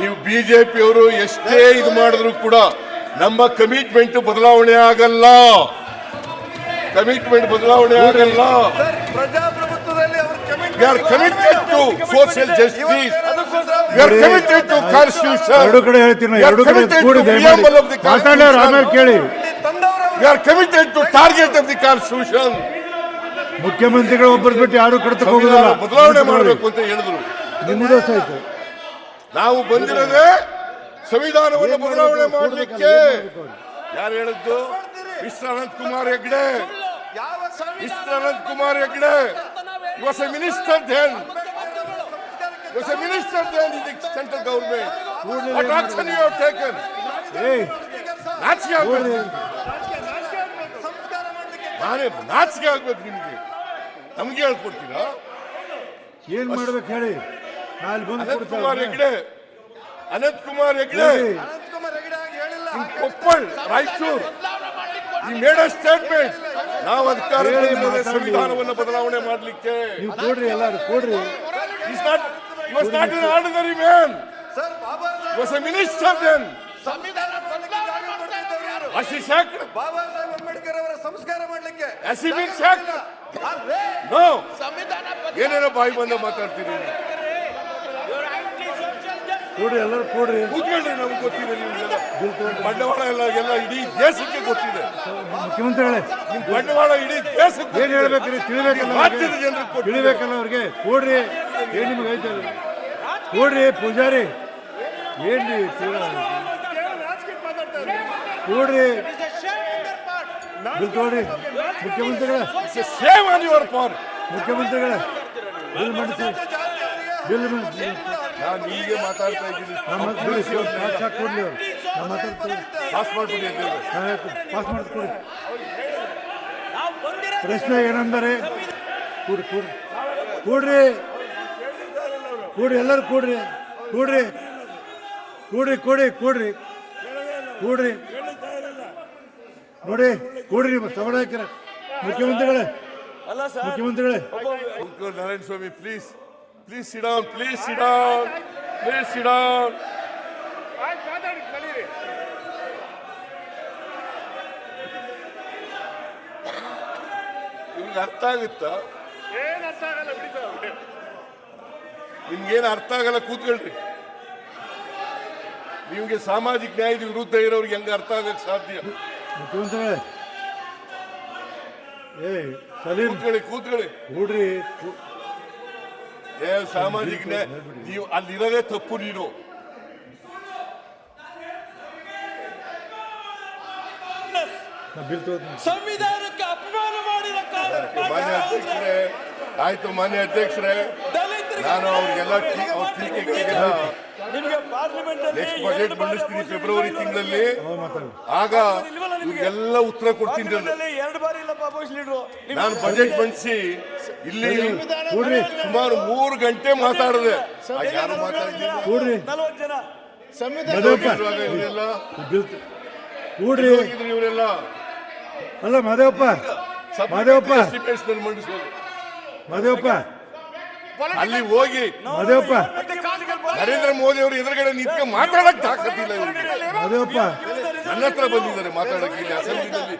ನೀವು ಬಿಜೆಪಿಯವರು ಎಷ್ಟೇ ಇದು ಮಾಡಿದ್ರು ಕೂಡ ನಮ್ಮ ಕಮಿಟ್ಮೆಂಟ್ ಬದಲಾವಣೆ ಆಗಲ್ಲ. ಕಮಿಟ್ಮೆಂಟ್ ಬದಲಾವಣೆ ಆಗಲ್ಲ. Social justice we are committed to constitution ಎರಡು ಕಡೆ ಹೇಳ್ತೀನಿ ಎರಡು ಕಡೆ ಕೂಡಿ ದಯಮಾಡಿ. ಮಾತಾಡೋರು ಆಮೇಲೆ ಕೇಳಿ. We are committed to target of the constitution ಮುಖ್ಯಮಂತ್ರಿಗಳು ಒಬ್ಬರು ಬಿಟ್ಟು ಯಾರು ಕಡೆ ಹೋಗುದಿಲ್ಲ ಬದಲಾವಣೆ ಮಾಡಬೇಕು ಅಂತ ಹೇಳಿದ್ರು. ನಿಮ್ಮದು ಆಯ್ತು ನಾವು ಬಂದಿರೋದೇ ಸಂವಿಧಾನವನ್ನು ಬದಲಾವಣೆ ಮಾಡಲಿಕ್ಕೆ. ಯಾರು ಹೇಳಿದ್ದು? Mister Anant Kumar Hegde. Mister Anant Kumar Hegde. Was a minister then. Was a minister then in the central government what action you have taken ನಾಚಿಕೆ ಆಗ್ಬೇಕು. ನಾನೇ ನಾಚಿಕೆ ಆಗ್ಬೇಕು ನಿಮಗೆ. ನಮ್ಗೆ ಹೇಳ್ಕೊಡ್ತೀರಾ? ಏನ್ ಮಾಡ್ಬೇಕು ಹೇಳಿ. ಅನಂತ್. ಕುಮಾರ್ ಹೆಗ್ಡೆ. ಅನಂತ್ ಕುಮಾರ್ ಹೆಗ್ಡೆ. ಕೊಪ್ಪಳ್ ರಾಯಚೂರು ಈ ಮೇಡ ಸ್ಟೇಟ್ಮೆಂಟ್ ನಾವು ಅಧಿಕಾರ ಸಂವಿಧಾನವನ್ನು ಬದಲಾವಣೆ ಮಾಡಲಿಕ್ಕೆ. ನೀವು ಕೊಡ್ರಿ ಎಲ್ಲಾರು ಕೊಡ್ರಿ. Is not was not an ordinary man sir Baba Saheb was a minister then Baba Saheb Ambedkar ಅವರ ಸಂಸ್ಕಾರ ಮಾಡ್ಲಿಕ್ಕೆ? ನೋ ಏನೇನೋ ಬಾಯಿ ಬಂದ ಮಾತಾಡ್ತೀರಿ ಕೊಡ್ರಿ ಎಲ್ಲರೂ ಕೂಡ್ರಿ. ಕೂತ್ಕೊಳ್ರಿ ನಮ್ಗೆ ಗೊತ್ತಿದೆ ನಿಮ್ಗೆಲ್ಲ. ಬಂಡವಾಳ ಎಲ್ಲ ಎಲ್ಲ ಇಡೀ ದೇಶಕ್ಕೆ ಗೊತ್ತಿದೆ. ಮುಖ್ಯಮಂತ್ರಿಗಳೇ ನಿಮ್ ಬಂಡವಾಳ ಇಡೀ ದೇಶಕ್ಕೆ ಏನ್ ಹೇಳ್ಬೇಕ್ರಿ ತಿಳಿಬೇಕಲ್ಲ ರಾಜ್ಯದ ಜನರು ಜನರಿಗೆ. ತಿಳಿಬೇಕಲ್ಲ ಅವ್ರಿಗೆ? ಕೂಡ್ರಿ. ಏನ್ ನಿಮ್ಗೆ ಐತೆ ಕೂಡ್ರಿ ಪೂಜಾರಿ. ಏನ್ರಿ ಕೂಡ್ರಿ. ಬಿಲ್ ಮುಖ್ಯಮಂತ್ರಿಗಳೇ. ಸೇವ್ ಆನ್ ಯುವರ್ ಪಾರ್ ಮುಖ್ಯಮಂತ್ರಿಗಳೇ ಬಿಲ್ ಮಾಡಿಸಿ. ಬಿಲ್ ನಾನು ಹೀಗೆ ಮಾತಾಡ್ತಾ ಇದ್ದೀನಿ. ನಮ್ಮ ಹತ್ರ ಬಿಡಿ, ಪಾಸ್ ಹಾಕ್ ಕೊಡ್ಲಿ ನಮ್ಮ ಹತ್ರ ಪಾಸ್ ಮಾಡ್ಬಿಡಿ ಅಂತ ಹೇಳಿ. ಪಾಸ್ ಮಾಡಿ ಕೊಡಿ. ಪ್ರಶ್ನೆ ಏನಂದರೆ ಕೂಡ್ರಿ ಕೂಡ್ರಿ. ಕೂಡ್ರಿ. ಕೂಡ್ರಿ ಎಲ್ಲರೂ ಕೂಡ್ರಿ. ಕೂಡ್ರಿ. ಕೂಡ್ರಿ ಕೂಡಿ ಕೂಡ್ರಿ. ಕೂಡ್ರಿ. ನೋಡಿ ಕೂಡ್ರಿ ಹಾಕಿರ ಮುಖ್ಯಮಂತ್ರಿಗಳೇ. ಮುಖ್ಯಮಂತ್ರಿಗಳೇ. Narayana Swami Swami, please, ಇಡಾನ್ please down, please sit down, please sit down. ನಿಮ್ಗೆ ಅರ್ಥ ಆಗುತ್ತಾ? ನಿಮ್ಗೇನು ಅರ್ಥ ಆಗಲ್ಲ ಕೂತ್ಕೊಳ್ರಿ. ನಿಮ್ಗೆ ಸಾಮಾಜಿಕ ನ್ಯಾಯದ ವಿರುದ್ಧ ಇರೋರಿಗೆ ಹೆಂಗ ಅರ್ಥ ಆಗಕ್ಕೆ ಸಾಧ್ಯ? ಮುಖ್ಯಮಂತ್ರಿಗಳೇ ಏ ಸಲೀಂ ಕೂತ್ಕೊಳ್ಳಿ ಕೂತ್ಕೊಳ್ಳಿ. ನೋಡ್ರಿ ಏ ಸಾಮಾಜಿಕ ನೀವು ಅಲ್ಲಿರೋದೇ ತಪ್ಪು ನೀನು. ಸಂವಿಧಾನಕ್ಕೆ ಅಪಮಾನ ಅಧ್ಯಕ್ಷರೇ ಆಯ್ತು ಮಾನ್ಯ ಅಧ್ಯಕ್ಷರೇ. ನಾನು ಅವ್ರಿಗೆಲ್ಲ ಅವ್ರ ಟೀಕೆಗೆಲ್ಲ ನೆಕ್ಸ್ಟ್ ಬಜೆಟ್ ಮಂಡಿಸ್ತೀನಿ ಫೆಬ್ರವರಿ ತಿಂಗಳಲ್ಲಿ. ಆಗ ಇವ್ರಿಗೆಲ್ಲ ಉತ್ತರ ಕೊಡ್ತೀನಿ ನಾನು. ಎರಡು ಬಾರಿ ಇಲ್ಲ ಬಾಬು ನಾನು ಬಜೆಟ್ ಮಂಡಿಸಿ ಇಲ್ಲಿ ಕೂಡ್ರಿ. ಸುಮಾರು ಮೂರು ಗಂಟೆ ಮಾತಾಡಿದೆ. ಯಾರು ಕೂಡ್ರಿ. ಇವರೆಲ್ಲ? ಅಲ್ಲ ಮಾದೇವಪ್ಪ. ಮಾದೇವಪ್ಪ. ಮಂಡಿಸೋದು ಮಾದೇವಪ್ಪ. ಅಲ್ಲಿ ಹೋಗಿ ಮಾದೇವಪ್ಪ. ನರೇಂದ್ರ ಮೋದಿ ಅವರು ಎದುರುಗಡೆ ನಿಂತ್ಕೊಂಡು ಮಾತಾಡಕ್ ತಾಕತ್ತಿಲ್ಲ ಇವ್ರಿಗೆ. ಮಾದೇವಪ್ಪ. ನನ್ನ ಹತ್ರ ಬಂದಿದ್ದಾರೆ ಮಾತಾಡಕ್ಕೆ ಇಲ್ಲಿ ಅಸೆಂಬ್ಲಿನಲ್ಲಿ